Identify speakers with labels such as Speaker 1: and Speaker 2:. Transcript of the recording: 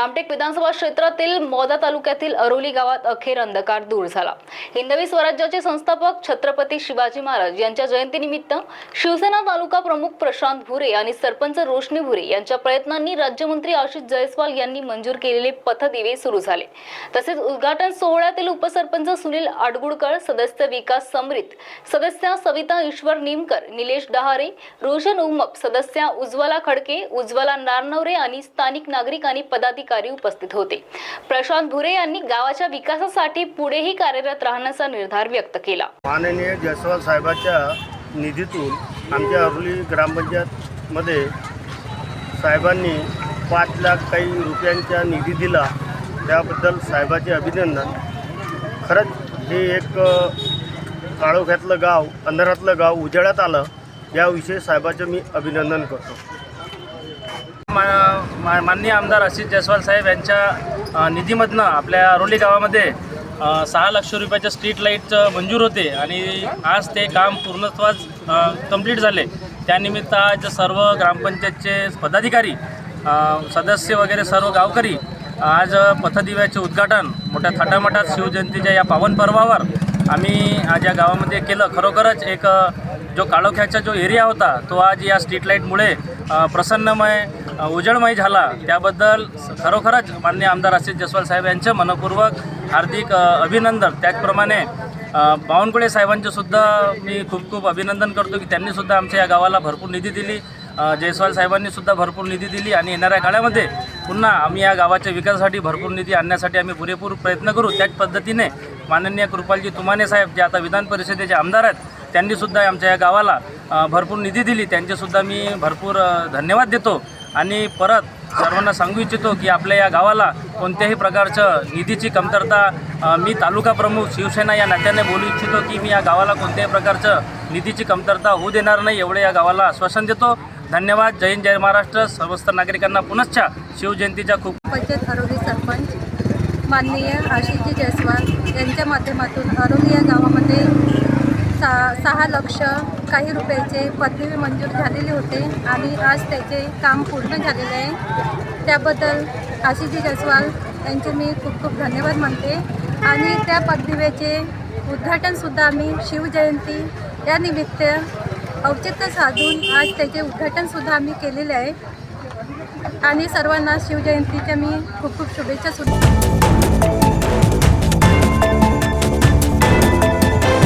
Speaker 1: रामटेक विधानसभा क्षेत्रातील मोदा तालुक्यातील अरोली गावात अखेर अंधकार दूर झाला. हिंदवी स्वराज्याचे संस्थापक छत्रपती शिवाजी महाराज यांच्या जयंतीनिमित्त शिवसेना तालुका प्रमुख प्रशांत भुरे आणि सरपंच रोशनी भुरे यांच्या प्रयत्नांनी राज्यमंत्री आशिष जयस्वाल यांनी मंजूर केलेले पथदिवे सुरू झाले. तसेच उद्घाटन सोहळ्यातील उपसरपंच सुनील आडगुडकर सदस्य विकास समरित सदस्या सविता ईश्वर निमकर निलेश डहारे रोशन उमप सदस्या उज्ज्वला खडके उज्ज्वला नारनवरे आणि स्थानिक नागरिक आणि पदाधिकारी उपस्थित होते. प्रशांत भुरे यांनी गावाच्या विकासासाठी पुढेही कार्यरत राहण्याचा निर्धार व्यक्त केला.
Speaker 2: माननीय जयस्वाल साहेबाच्या निधीतून आमच्या अरुली ग्रामपंचायतमध्ये साहेबांनी पाच लाख काही रुपयांचा निधी दिला. त्याबद्दल साहेबाचे अभिनंदन. खरंच हे एक काळोख्यातलं गाव अंधारातलं गाव उजेडात आलं याविषयी साहेबाचं मी अभिनंदन करतो.
Speaker 3: मा मा- माननीय आमदार आशिष जयस्वाल साहेब यांच्या निधीमधनं आपल्या अरोली गावामध्ये सहा लक्ष रुपयाच्या स्ट्रीट लाइट मंजूर होते आणि आज ते काम पूर्णत्वास कंप्लीट झाले. त्यानिमित्त आज सर्व ग्रामपंचायतचे पदाधिकारी सदस्य वगैरे सर्व गावकरी आज पथदिव्याचे उद्घाटन मोठ्या थाटामाटात शिवजयंतीच्या या पावन पर्वावर आम्ही आज या गावामध्ये केलं. खरोखरच एक जो काळोख्याचा जो एरिया होता तो आज या स्ट्रीट लाईटमुळे प्रसन्नमय उजळमय झाला. त्याबद्दल स- खरोखरच माननीय आमदार आशिष जयस्वाल साहेब यांचे मनपूर्वक हार्दिक अभिनंदन. त्याचप्रमाणे बावनकुळे साहेबांचे सुद्धा मी खूप खूप अभिनंदन करतो की त्यांनी सुद्धा आमच्या या गावाला भरपूर निधी दिली. जयस्वाल साहेबांनी सुद्धा भरपूर निधी दिली आणि येणाऱ्या काळामध्ये पुन्हा आम्ही या गावाच्या विकासासाठी भरपूर निधी आणण्यासाठी आम्ही पुरेपूर प्रयत्न करू. त्याच पद्धतीने माननीय कृपालजी तुमाने साहेब जे आता विधान परिषदेचे आमदार आहेत त्यांनीसुद्धा आमच्या या गावाला भरपूर निधी दिली. त्यांचेसुद्धा मी भरपूर धन्यवाद देतो. आणि परत सर्वांना सांगू इच्छितो की आपल्या या गावाला कोणत्याही प्रकारचं निधीची कमतरता मी तालुका प्रमुख शिवसेना या नात्याने बोलू इच्छितो की मी या गावाला कोणत्याही प्रकारचं निधीची कमतरता होऊ देणार नाही एवढे या गावाला आश्वासन देतो. धन्यवाद. जय हिंद जय महाराष्ट्र. समस्त नागरिकांना पुनश्च शिवजयंतीच्या खूप
Speaker 4: पंचायत हरोली सरपंच माननीय आशिषजी जयस्वाल यांच्या माध्यमातून हरोली या गावामध्ये सा सहा लक्ष काही रुपयाचे पदवी मंजूर झालेले होते आणि आज त्याचे काम पूर्ण झालेले आहे. त्याबद्दल आशिषजी जयस्वाल यांचे मी खूप खूप धन्यवाद मानते. आणि त्या पदवीचे उद्घाटनसुद्धा आम्ही शिवजयंती या निमित्त औचित्य साधून आज त्याचे उद्घाटनसुद्धा आम्ही केलेले आहे. आणि सर्वांना शिवजयंतीच्या मी खूप खूप शुभेच्छा सुद्धा